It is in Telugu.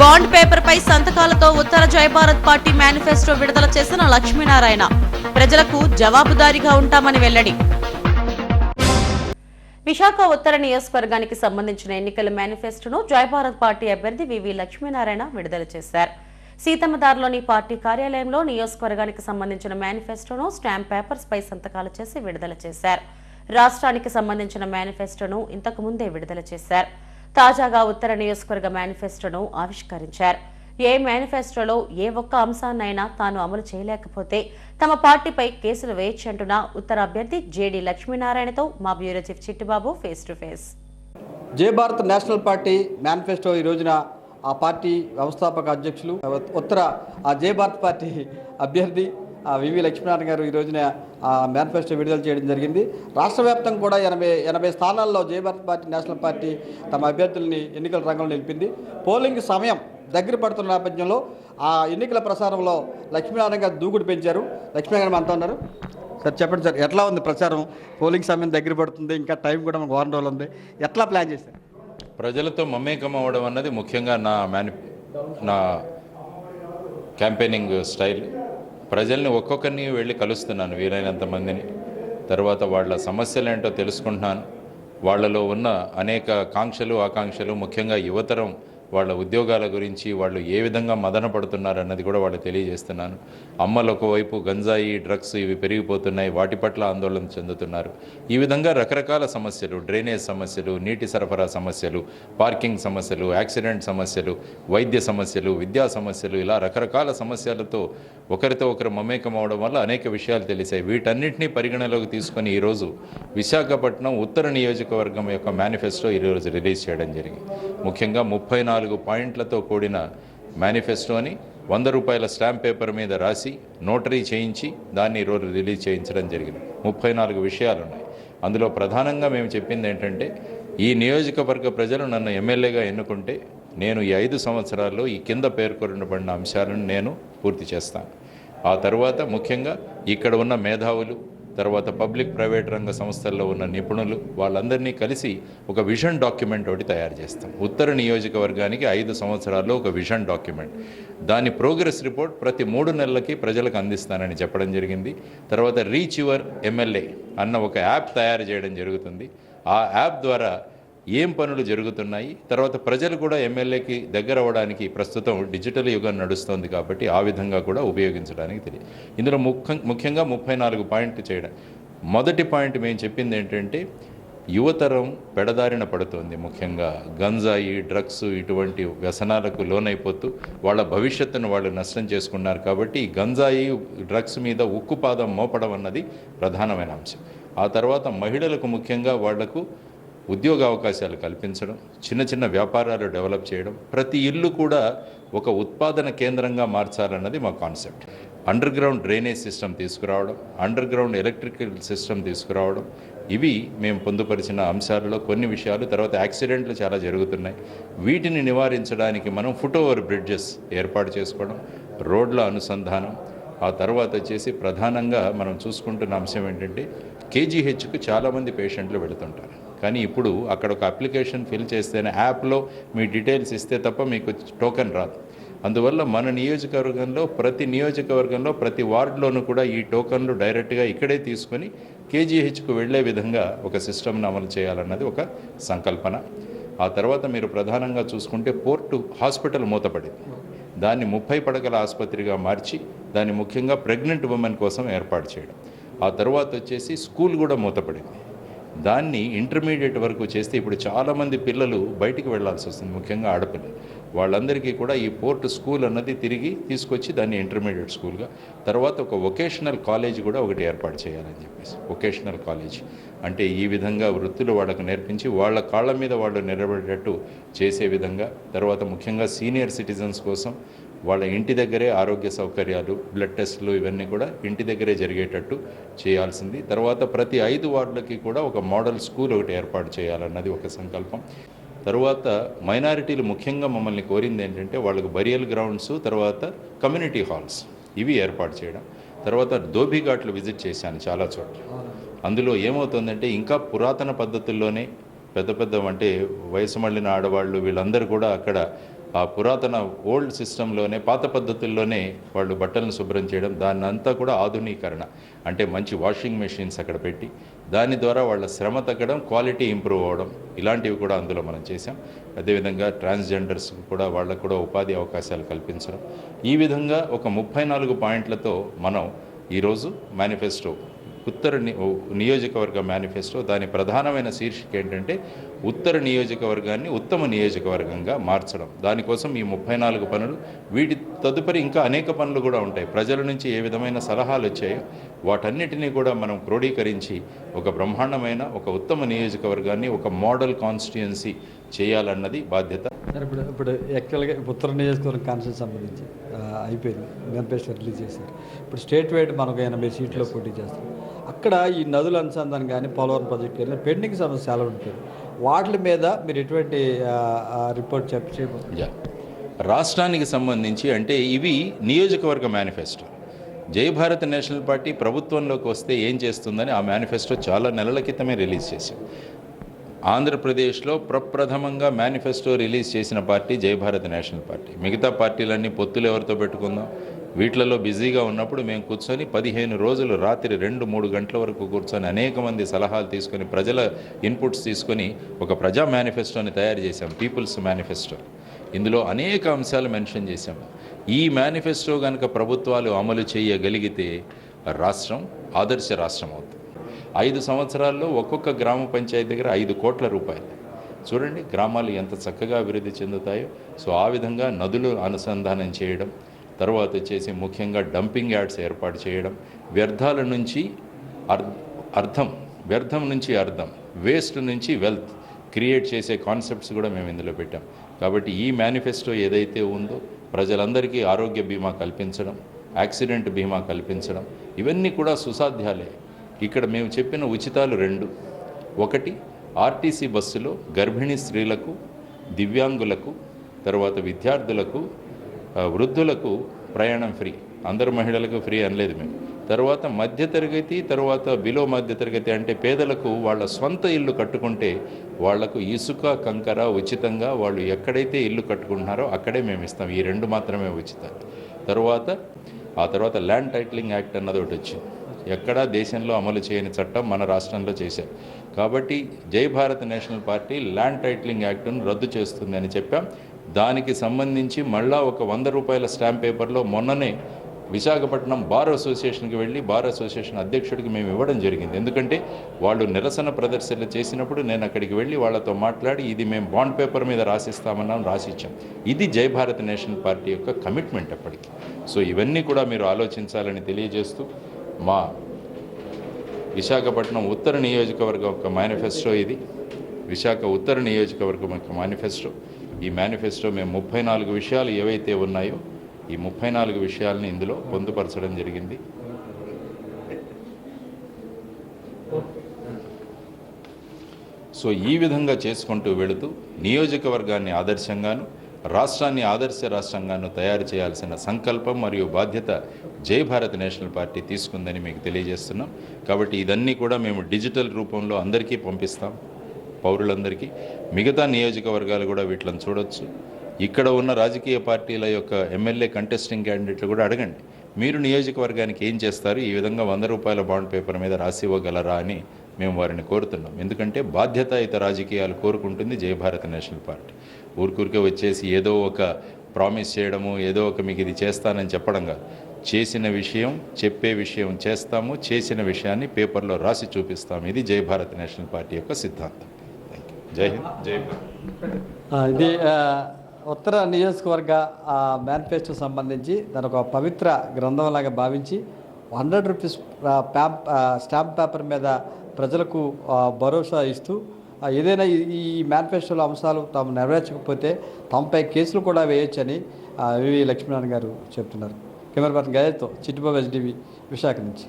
బాండ్ పేపర్ పై సంతకాలతో ఉత్తర జయభారత్ పార్టీ మేనిఫెస్టో విడుదల చేసిన లక్ష్మీనారాయణ. ప్రజలకు జవాబుదారీగా ఉంటామని వెల్లడి. విశాఖ ఉత్తర నియోజకవర్గానికి సంబంధించిన ఎన్నికల మేనిఫెస్టోను జయభారత్ పార్టీ అభ్యర్థి వివి లక్ష్మీనారాయణ విడుదల చేశారు. సీతమ్మదారులోని పార్టీ కార్యాలయంలో నియోజకవర్గానికి సంబంధించిన మేనిఫెస్టోను స్టాంప్ పేపర్స్ పై సంతకాలు చేసి విడుదల చేశారు. రాష్ట్రానికి సంబంధించిన మేనిఫెస్టోను ఇంతకు ముందే విడుదల చేశారు. తాజాగా ఉత్తర నియోజకవర్గ మేనిఫెస్టోను ఆవిష్కరించారు. ఏ మేనిఫెస్టోలో ఏ ఒక్క అంశాన్నైనా తాను అమలు చేయలేకపోతే తమ పార్టీపై కేసులు వేయొచ్చంటున్న ఉత్తర అభ్యర్థి జేడీ లక్ష్మీనారాయణతో మా bureau chief Chittibabu face to face. Jai Bharat national party manifesto ఈ రోజున ఆ పార్టీ వ్యవస్థాపక అధ్యక్షులు ఉత్తర ఆ జే భారత్ పార్టీ అభ్యర్థి వివి లక్ష్మీనారాయణ గారు ఈ రోజున ఆ మేనిఫెస్టో విడుదల చేయడం జరిగింది. రాష్ట్ర వ్యాప్తంగా కూడా ఎనభై ఎనభై స్థానాల్లో జయభారత్ పార్టీ నేషనల్ పార్టీ తమ అభ్యర్థుల్ని ఎన్నికల రంగంలో నిలిపింది. పోలింగ్ సమయం దగ్గర పడుతున్న నేపథ్యంలో ఆ ఎన్నికల ప్రసారంలో లక్ష్మీనారాయణ గారు దూకుడు పెంచారు. లక్ష్మీనారాయణ అంతా ఉన్నారు. సార్ చెప్పండి సార్ ఎట్లా ఉంది ప్రచారం? పోలింగ్ సమయం దగ్గర పడుతుంది ఇంకా టైం కూడా మనకు వారం రోజులు ఉంది. ఎట్లా ప్లాన్ చేశారు? ప్రజలతో మమేకం అవ్వడం అన్నది ముఖ్యంగా నా మేని నా క్యాంపెయినింగ్ స్టైల్. ప్రజల్ని ఒక్కొక్కరిని వెళ్ళి కలుస్తున్నాను వీలైనంత మందిని. తర్వాత వాళ్ళ సమస్యలు ఏంటో తెలుసుకుంటున్నాను. వాళ్ళలో ఉన్న అనేక కాంక్షలు ఆకాంక్షలు ముఖ్యంగా యువతరం వాళ్ళ ఉద్యోగాల గురించి వాళ్ళు ఏ విధంగా మదన పడుతున్నారు అన్నది కూడా వాళ్ళు తెలియజేస్తున్నాను. అమ్మలు ఒకవైపు గంజాయి డ్రగ్స్ ఇవి పెరిగిపోతున్నాయి వాటి పట్ల ఆందోళన చెందుతున్నారు. ఈ విధంగా రకరకాల సమస్యలు డ్రైనేజ్ సమస్యలు నీటి సరఫరా సమస్యలు పార్కింగ్ సమస్యలు యాక్సిడెంట్ సమస్యలు వైద్య సమస్యలు విద్యా సమస్యలు ఇలా రకరకాల సమస్యలతో ఒకరితో ఒకరు మమేకం అవడం వల్ల అనేక విషయాలు తెలిసాయి. వీటన్నిటినీ పరిగణలోకి తీసుకొని ఈరోజు విశాఖపట్నం ఉత్తర నియోజకవర్గం యొక్క మేనిఫెస్టో ఈరోజు రిలీజ్ చేయడం జరిగింది. ముఖ్యంగా ముప్పై నాలుగు నాలుగు పాయింట్లతో కూడిన మేనిఫెస్టోని వంద రూపాయల స్టాంప్ పేపర్ మీద రాసి నోటరీ చేయించి దాన్ని ఈరోజు రిలీజ్ చేయించడం జరిగింది. ముప్పై నాలుగు విషయాలు ఉన్నాయి అందులో ప్రధానంగా మేము చెప్పింది ఏంటంటే ఈ నియోజకవర్గ ప్రజలు నన్ను ఎమ్మెల్యేగా ఎన్నుకుంటే నేను ఈ ఐదు సంవత్సరాల్లో ఈ కింద పేర్కొనబడిన అంశాలను నేను పూర్తి చేస్తాను. ఆ తర్వాత ముఖ్యంగా ఇక్కడ ఉన్న మేధావులు తర్వాత పబ్లిక్ ప్రైవేట్ రంగ సంస్థల్లో ఉన్న నిపుణులు వాళ్ళందరినీ కలిసి ఒక విజన్ డాక్యుమెంట్ ఒకటి తయారు చేస్తాం. ఉత్తర నియోజకవర్గానికి ఐదు సంవత్సరాల్లో ఒక విజన్ డాక్యుమెంట్. దాని ప్రోగ్రెస్ రిపోర్ట్ ప్రతి మూడు నెలలకి ప్రజలకు అందిస్తానని చెప్పడం జరిగింది. తర్వాత రీచ్ యువర్ ఎమ్మెల్యే అన్న ఒక యాప్ తయారు చేయడం జరుగుతుంది. ఆ యాప్ ద్వారా ఏం పనులు జరుగుతున్నాయి? తర్వాత ప్రజలు కూడా ఎమ్మెల్యేకి దగ్గర అవ్వడానికి ప్రస్తుతం డిజిటల్ యుగం నడుస్తోంది కాబట్టి ఆ విధంగా కూడా ఉపయోగించడానికి తెలియదు. ఇందులో ముఖ్య ముఖ్యంగా ముప్పై నాలుగు పాయింట్ చేయడం. మొదటి పాయింట్ మేము చెప్పింది ఏంటంటే యువతరం పెడదారిన పడుతోంది ముఖ్యంగా. గంజాయి డ్రగ్స్ ఇటువంటి వ్యసనాలకు లోనైపోతూ వాళ్ళ భవిష్యత్తును వాళ్ళు నష్టం చేసుకున్నారు కాబట్టి గంజాయి డ్రగ్స్ మీద ఉక్కుపాదం మోపడం అన్నది ప్రధానమైన అంశం. ఆ తర్వాత మహిళలకు ముఖ్యంగా వాళ్ళకు ఉద్యోగ అవకాశాలు కల్పించడం చిన్న చిన్న వ్యాపారాలు డెవలప్ చేయడం ప్రతి ఇల్లు కూడా ఒక ఉత్పాదన కేంద్రంగా మార్చాలన్నది మా concept. Underground drainage system తీసుకురావడం అండర్ గ్రౌండ్ ఎలక్ట్రికల్ సిస్టమ్ తీసుకురావడం ఇవి మేము పొందుపరిచిన అంశాలలో కొన్ని విషయాలు తర్వాత యాక్సిడెంట్లు చాలా జరుగుతున్నాయి. వీటిని నివారించడానికి మనం ఫుట్ ఓవర్ బ్రిడ్జెస్ ఏర్పాటు చేసుకోవడం రోడ్ల అనుసంధానం ఆ తర్వాత వచ్చేసి ప్రధానంగా మనం చూసుకుంటున్న అంశం ఏంటంటే కేజీహెచ్కు చాలామంది పేషెంట్లు వెళుతుంటారు. కానీ ఇప్పుడు అక్కడ ఒక అప్లికేషన్ ఫిల్ చేస్తేనే యాప్లో మీ డీటెయిల్స్ ఇస్తే తప్ప మీకు టోకెన్ రాదు. అందువల్ల మన నియోజకవర్గంలో ప్రతి నియోజకవర్గంలో ప్రతి వార్డులోనూ కూడా ఈ టోకన్లు డైరెక్ట్గా ఇక్కడే తీసుకొని కేజీహెచ్కు వెళ్ళే విధంగా ఒక సిస్టమ్ను అమలు చేయాలన్నది ఒక సంకల్పన. ఆ తర్వాత మీరు ప్రధానంగా చూసుకుంటే పోర్టు హాస్పిటల్ మూతపడింది. దాన్ని ముప్పై పడకల ఆసుపత్రిగా మార్చి దాన్ని ముఖ్యంగా ప్రెగ్నెంట్ ఉమెన్ కోసం ఏర్పాటు చేయడం. ఆ తర్వాత వచ్చేసి స్కూల్ కూడా మూతపడింది. దాన్ని ఇంటర్మీడియట్ వరకు చేస్తే ఇప్పుడు చాలామంది పిల్లలు బయటికి వెళ్ళాల్సి వస్తుంది ముఖ్యంగా ఆడపిల్లలు. వాళ్ళందరికీ కూడా ఈ పోర్ట్ స్కూల్ అన్నది తిరిగి తీసుకొచ్చి దాన్ని ఇంటర్మీడియట్ స్కూల్గా తర్వాత ఒక వొకేషనల్ కాలేజ్ కూడా ఒకటి ఏర్పాటు చేయాలని చెప్పేసి. వొకేషనల్ కాలేజ్ అంటే ఈ విధంగా వృత్తులు వాళ్ళకు నేర్పించి వాళ్ళ కాళ్ళ మీద వాళ్ళు నిలబడేటట్టు చేసే విధంగా తర్వాత ముఖ్యంగా సీనియర్ సిటిజన్స్ కోసం వాళ్ళ ఇంటి దగ్గరే ఆరోగ్య సౌకర్యాలు బ్లడ్ టెస్టులు ఇవన్నీ కూడా ఇంటి దగ్గరే జరిగేటట్టు చేయాల్సింది. తర్వాత ప్రతి ఐదు వార్డులకి కూడా ఒక మోడల్ స్కూల్ ఒకటి ఏర్పాటు చేయాలన్నది ఒక సంకల్పం. తర్వాత మైనారిటీలు ముఖ్యంగా మమ్మల్ని కోరింది ఏంటంటే వాళ్ళకు బరియల్ గ్రౌండ్స్ తర్వాత కమ్యూనిటీ హాల్స్ ఇవి ఏర్పాటు చేయడం. తర్వాత ధోబీఘాట్లు విజిట్ చేశాను చాలా చోట్ల. అందులో ఏమవుతుందంటే ఇంకా పురాతన పద్ధతుల్లోనే పెద్ద పెద్ద అంటే వయసు మళ్ళిన ఆడవాళ్ళు వీళ్ళందరూ కూడా అక్కడ ఆ పురాతన ఓల్డ్ సిస్టంలోనే పాత పద్ధతుల్లోనే వాళ్ళు బట్టలను శుభ్రం చేయడం దాన్ని అంతా కూడా ఆధునీకరణ. అంటే మంచి వాషింగ్ మెషిన్స్ అక్కడ పెట్టి దాని ద్వారా వాళ్ళ శ్రమ తగ్గడం క్వాలిటీ ఇంప్రూవ్ అవ్వడం ఇలాంటివి కూడా అందులో మనం చేసాం అదేవిధంగా ట్రాన్స్జెండర్స్ కూడా వాళ్ళకు కూడా ఉపాధి అవకాశాలు కల్పించడం. ఈ విధంగా ఒక ముప్పై నాలుగు పాయింట్లతో మనం ఈరోజు మేనిఫెస్టో ఉత్తర నియోజకవర్గ మేనిఫెస్టో దాని ప్రధానమైన శీర్షిక ఏంటంటే ఉత్తర నియోజకవర్గాన్ని ఉత్తమ నియోజకవర్గంగా మార్చడం. దానికోసం ఈ ముప్పై నాలుగు పనులు వీటి తదుపరి ఇంకా అనేక పనులు కూడా ఉంటాయి. ప్రజల నుంచి ఏ విధమైన సలహాలు వచ్చాయో వాటన్నిటినీ కూడా మనం క్రోడీకరించి ఒక బ్రహ్మాండమైన ఒక ఉత్తమ నియోజకవర్గాన్ని ఒక మోడల్ కాన్స్టిట్యుయెన్సీ చేయాలన్నది బాధ్యత. ఇప్పుడు ఇప్పుడు యాక్చువల్గా ఉత్తర నియోజకవర్గం కాన్స్టిట్యూన్స్ సంబంధించి అయిపోయింది. మేనిఫెస్టో రిలీజ్ చేశారు. ఇప్పుడు స్టేట్ వైడ్ మనకు ఎనభై సీట్లో పోటీ చేస్తాం అక్కడ ఈ నదుల అనుసంధానం కానీ పోలవరం ప్రాజెక్ట్ కానీ పెండింగ్ సమస్య చాలా ఉంటుంది. వాటి మీద మీరు ఎటువంటి రిపోర్ట్ చెప్ప చేయబోతున్నారు? రాష్ట్రానికి సంబంధించి అంటే ఇవి నియోజకవర్గ మేనిఫెస్టో. జయభారత్ నేషనల్ పార్టీ ప్రభుత్వంలోకి వస్తే ఏం చేస్తుందని ఆ మేనిఫెస్టో చాలా నెలల క్రితమే రిలీజ్ చేశాం ఆంధ్రప్రదేశ్లో ప్రప్రథమంగా మేనిఫెస్టో రిలీజ్ చేసిన పార్టీ జయభారత్ నేషనల్ పార్టీ. మిగతా పార్టీలన్నీ పొత్తులు ఎవరితో పెట్టుకుందాం? వీటిలలో బిజీగా ఉన్నప్పుడు మేము కూర్చొని పదిహేను రోజులు రాత్రి రెండు మూడు గంటల వరకు కూర్చొని అనేక మంది సలహాలు తీసుకొని ప్రజల ఇన్పుట్స్ తీసుకొని ఒక ప్రజా మేనిఫెస్టోని తయారు చేశాం పీపుల్స్ మేనిఫెస్టో ఇందులో అనేక అంశాలు మెన్షన్ చేశాం. ఈ మేనిఫెస్టో కనుక ప్రభుత్వాలు అమలు చేయగలిగితే రాష్ట్రం ఆదర్శ రాష్ట్రం అవుతుంది. ఐదు సంవత్సరాల్లో ఒక్కొక్క గ్రామ పంచాయతీ దగ్గర ఐదు కోట్ల రూపాయలు. చూడండి గ్రామాలు ఎంత చక్కగా అభివృద్ధి చెందుతాయో. సో ఆ విధంగా నదులు అనుసంధానం చేయడం తర్వాత వచ్చేసి ముఖ్యంగా డంపింగ్ యార్డ్స్ ఏర్పాటు చేయడం వ్యర్థాల నుంచి అర్ అర్థం వ్యర్థం నుంచి అర్థం వేస్ట్ నుంచి వెల్త్ క్రియేట్ చేసే కాన్సెప్ట్స్ కూడా మేము ఇందులో పెట్టాం. కాబట్టి ఈ మేనిఫెస్టో ఏదైతే ఉందో ప్రజలందరికీ ఆరోగ్య బీమా కల్పించడం యాక్సిడెంట్ బీమా కల్పించడం ఇవన్నీ కూడా సుసాధ్యాలే. ఇక్కడ మేము చెప్పిన ఉచితాలు రెండు. ఒకటి ఆర్టీసీ బస్సులో గర్భిణీ స్త్రీలకు దివ్యాంగులకు తర్వాత విద్యార్థులకు వృద్ధులకు ప్రయాణం ఫ్రీ. అందరు మహిళలకు ఫ్రీ అనలేదు మేము. తర్వాత మధ్యతరగతి తర్వాత బిలో మధ్యతరగతి అంటే పేదలకు వాళ్ళ సొంత ఇల్లు కట్టుకుంటే వాళ్ళకు ఇసుక కంకర ఉచితంగా వాళ్ళు ఎక్కడైతే ఇల్లు కట్టుకుంటున్నారో అక్కడే మేము ఇస్తాం. ఈ రెండు మాత్రమే ఉచితాలు తర్వాత ఆ తర్వాత ల్యాండ్ టైటిలింగ్ యాక్ట్ అన్నది ఒకటి వచ్చింది. ఎక్కడా దేశంలో అమలు చేయని చట్టం మన రాష్ట్రంలో చేశారు. కాబట్టి Jai Bharat national party land titling యాక్ట్ను రద్దు చేస్తుంది అని చెప్పాం. దానికి సంబంధించి మళ్ళా ఒక వంద రూపాయల స్టాంప్ పేపర్లో మొన్ననే విశాఖపట్నం బార్ అసోసియేషన్కి వెళ్ళి బార్ అసోసియేషన్ అధ్యక్షుడికి మేము ఇవ్వడం జరిగింది. ఎందుకంటే వాళ్ళు నిరసన ప్రదర్శనలు చేసినప్పుడు నేను అక్కడికి వెళ్ళి వాళ్ళతో మాట్లాడి ఇది మేము బాండ్ పేపర్ మీద రాసిస్తామన్నాం రాసిచ్చాం. ఇది జై భారత్ నేషనల్ పార్టీ యొక్క కమిట్మెంట్ అప్పటికి. సో ఇవన్నీ కూడా మీరు ఆలోచించాలని తెలియజేస్తూ మా విశాఖపట్నం ఉత్తర నియోజకవర్గం యొక్క మేనిఫెస్టో ఇది. విశాఖ ఉత్తర నియోజకవర్గం యొక్క మేనిఫెస్టో. ఈ మేనిఫెస్టో మేము ముప్పై నాలుగు విషయాలు ఏవైతే ఉన్నాయో ఈ ముప్పై నాలుగు విషయాలని ఇందులో పొందుపరచడం జరిగింది. సో ఈ విధంగా చేసుకుంటూ వెళుతూ నియోజకవర్గాన్ని ఆదర్శంగాను రాష్ట్రాన్ని ఆదర్శ రాష్ట్రంగాను తయారు చేయాల్సిన సంకల్పం మరియు బాధ్యత జై భారత్ నేషనల్ పార్టీ తీసుకుందని మీకు తెలియజేస్తున్నాం. కాబట్టి ఇదన్నీ కూడా మేము డిజిటల్ రూపంలో అందరికీ పంపిస్తాం. పౌరులందరికీ మిగతా నియోజకవర్గాలు కూడా వీటిని చూడొచ్చు. ఇక్కడ ఉన్న రాజకీయ పార్టీల యొక్క ఎమ్మెల్యే కంటెస్టింగ్ క్యాండిడేట్లు కూడా అడగండి. మీరు నియోజకవర్గానికి ఏం చేస్తారు? ఈ విధంగా వంద రూపాయల బాండ్ పేపర్ మీద రాసి ఇవ్వగలరా అని మేము వారిని కోరుతున్నాం. ఎందుకంటే బాధ్యతాయుత రాజకీయాలు కోరుకుంటుంది జయభారత నేషనల్ పార్టీ. ఊరికూరికే వచ్చేసి ఏదో ఒక ప్రామిస్ చేయడము ఏదో ఒక మీకు ఇది చేస్తానని చెప్పడం కాదు. చేసిన విషయం చెప్పే విషయం చేస్తాము చేసిన విషయాన్ని పేపర్లో రాసి చూపిస్తాము. ఇది జయభారత్ నేషనల్ పార్టీ యొక్క సిద్ధాంతం. జై హింద్. జై ఇది ఉత్తర నియోజకవర్గ మేనిఫెస్టో సంబంధించి దాని ఒక పవిత్ర గ్రంథంలాగా భావించి హండ్రెడ్ రూపీస్ ప్యాంప్ స్టాంప్ పేపర్ మీద ప్రజలకు ఆ, భరోసా ఇస్తూ ఏదైనా ఈ- మేనిఫెస్టోలో అంశాలు తాము నెరవేర్చకపోతే తమపై కేసులు కూడా వేయొచ్చని ఆ, వివి లక్ష్మీనారాయణ గారు చెప్తున్నారు. Camera person గజత్తో Chittubabu S D V Visakha నుంచి.